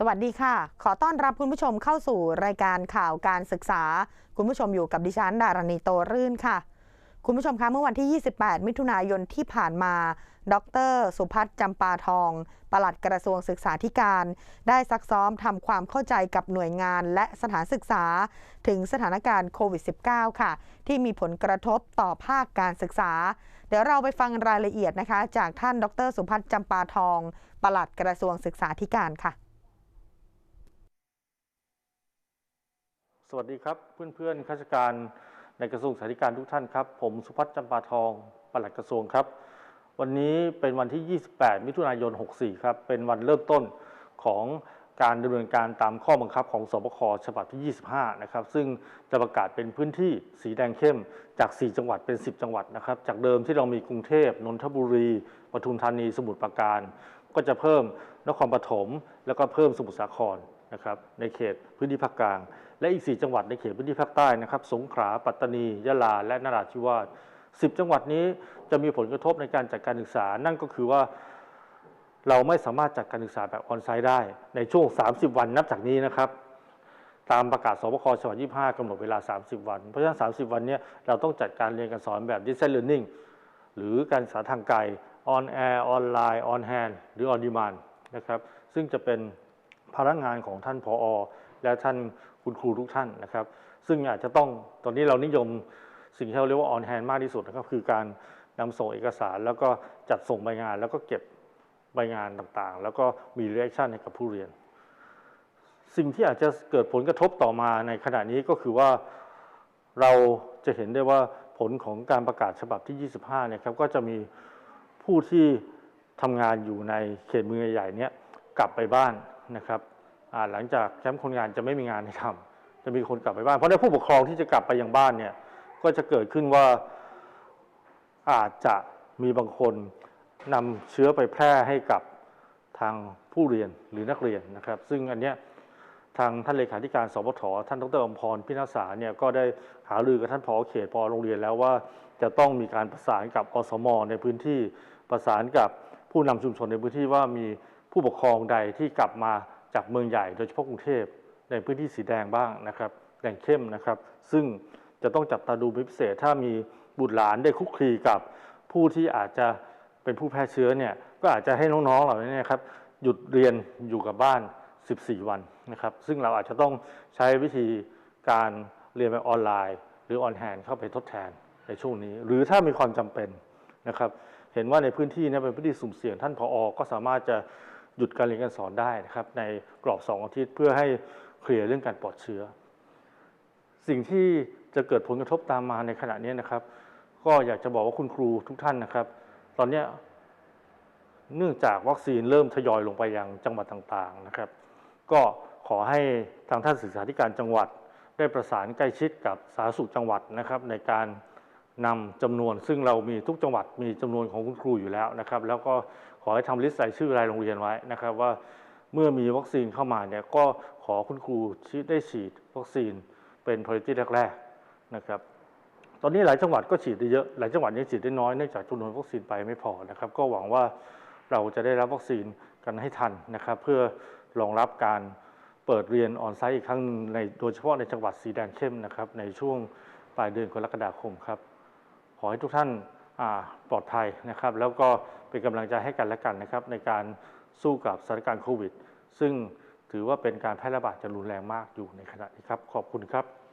สวัสดีค่ะ ขอต้อนรับคุณผู้ชมเข้าสู่รายการข่าวการศึกษา คุณผู้ชมอยู่กับดิฉันดารณีโตรื่นค่ะ คุณผู้ชมคะเมื่อวันที่ 28 มิถุนายนที่ผ่านมา ดร สุพัฒน์จำปาทอง ปลัดกระทรวงศึกษาธิการ ได้ซักซ้อมทำความเข้าใจกับหน่วยงานและสถานศึกษา ถึงสถานการณ์โควิด -19 ค่ะ ที่มีผลกระทบต่อภาคการศึกษา เดี๋ยวเราไปฟังรายละเอียดนะคะ จากท่านดร สุพัฒน์จำปาทอง ปลัดกระทรวงศึกษาธิการค่ะ สวัสดีครับเพื่อนๆข้าราชการในกระทรวงสาธารณสุขทุกท่านครับ ผมสุพัฒน์จำปาทองปลัดกระทรวงครับ วันนี้เป็นวันที่ 28 มิถุนายน 64 ครับ เป็นวันเริ่มต้นของการดำเนินการตามข้อบังคับของสบคฉบับที่ 25 นะครับ ซึ่งจะประกาศเป็นพื้นที่สีแดงเข้มจาก 4 จังหวัดเป็น 10 จังหวัดนะครับ จากเดิมที่เรามีกรุงเทพนนทบุรีปทุมธานีสมุทรปราการ ก็จะเพิ่มนครปฐมแล้วก็เพิ่มสมุทรสาคร นะครับในเขตพื้นที่ภาคกลาง และอีก 4 จังหวัดในเขตพื้นที่ภาคใต้นะครับ สงขลาปัตตานียะลา และนราธิวาส10 จังหวัดนี้จะมีผลกระทบในการจัดการศึกษา นั่นก็คือว่าเราไม่สามารถจัดการศึกษาแบบออนไซต์ได้ ในช่วง 30 วันนับจากนี้นะครับตามประกาศสบคฉบับ25กำหนดเวลา 30 วัน เพราะฉะนั้น 30 วันนี้เราต้องจัดการเรียนการสอนแบบ distance learning หรือการศึกษาทางไกล on air ออนไลน์ on hand หรือ on demand นะครับ ซึ่งจะเป็น พนักงานของท่านผอและท่านคุณครูทุกท่านนะครับ ซึ่งอาจจะต้องตอนนี้เรานิยมสิ่งที่เราเรียกว่า on hand มากที่สุดนะครับคือการนำส่งเอกสาร แล้วก็จัดส่งใบงาน แล้วก็เก็บใบงานต่างๆ แล้วก็มี reaction ให้กับผู้เรียน สิ่งที่อาจจะเกิดผลกระทบต่อมาในขณะนี้ก็คือว่าเราจะเห็นได้ว่าผลของการประกาศฉบับที่ 25เนี่ยครับก็จะมีผู้ที่ทำงานอยู่ในเขตเมืองใหญ่เนี้ยกลับไปบ้าน นะครับหลังจากแคมป์คนงานจะไม่มีงานให้ทำจะมีคนกลับไปบ้าน เพราะในผู้ปกครองที่จะกลับไปยังบ้านเนี่ยก็จะเกิดขึ้นว่าอาจจะมีบางคนนำเชื้อไปแพร่ให้กับทางผู้เรียนหรือนักเรียนนะครับ ซึ่งอันเนี้ยทางท่านเลขาธิการสพทท่านดรอมพรพินาศาเนี่ยก็ได้หารือกับท่านผอเขตพอโรงเรียนแล้วว่า จะต้องมีการประสานกับอสมในพื้นที่ประสานกับผู้นำชุมชนในพื้นที่ว่ามี ผู้ปกครองใดที่กลับมาจากเมืองใหญ่โดยเฉพาะกรุงเทพในพื้นที่สีแดงบ้างนะครับแดงเข้มนะครับ ซึ่งจะต้องจับตาดูเป็นพิเศษ ถ้ามีบุตรหลานได้คุกคีกับผู้ที่อาจจะเป็นผู้แพร่เชื้อเนี่ยก็อาจจะให้น้องๆเหล่านี้นะครับหยุดเรียนอยู่กับบ้าน 14 วันนะครับ ซึ่งเราอาจจะต้องใช้วิธีการเรียนแบบออนไลน์ หรือออนแฮนเข้าไปทดแทนในช่วงนี้ หรือถ้ามีความจำเป็นนะครับ เห็นว่าในพื้นที่นี้เป็นพื้นที่สุ่มเสี่ยงท่านผออก็สามารถจะ หยุดการเรียนการสอนได้นะครับ ในกรอบ2อาทิตย์เพื่อให้เคลียร์เรื่องการปลอดเชื้อ สิ่งที่จะเกิดผลกระทบตามมาในขณะนี้นะครับ ก็อยากจะบอกว่าคุณครูทุกท่านนะครับ ตอนนี้เนื่องจากวัคซีนเริ่มทยอยลงไปยังจังหวัดต่างๆนะครับ ก็ขอให้ทางท่านศึกษาธิการจังหวัด ได้ประสานใกล้ชิดกับสาธารณสุขจังหวัดนะครับ ในการ นำจำนวน ซึ่งเรามีทุกจังหวัดมีจำนวนของคุณครูอยู่แล้วนะครับ แล้วก็ขอให้ทำลิสต์รายชื่อรายโรงเรียนไว้นะครับ ว่าเมื่อมีวัคซีนเข้ามาเนี่ยก็ขอคุณครูที่ได้ฉีดวัคซีนเป็น priority แรกๆนะครับตอนนี้หลายจังหวัดก็ฉีดได้เยอะ หลายจังหวัดยังฉีดได้น้อย เนื่องจากจำนวนวัคซีนไปไม่พอนะครับ ก็หวังว่าเราจะได้รับวัคซีนกันให้ทันนะครับ เพื่อรองรับการเปิดเรียนออนไซต์อีกครั้งในโดยเฉพาะในจังหวัดสีแดงเข้มนะครับในช่วงปลายเดือนกรกฎาคมครับ ขอให้ทุกท่านปลอดภัยนะครับ แล้วก็เป็นกำลังใจให้กันและกันนะครับ ในการสู้กับสถานการณ์โควิด ซึ่งถือว่าเป็นการแพร่ระบาดจะรุนแรงมากอยู่ในขณะนี้ครับ ขอบคุณครับ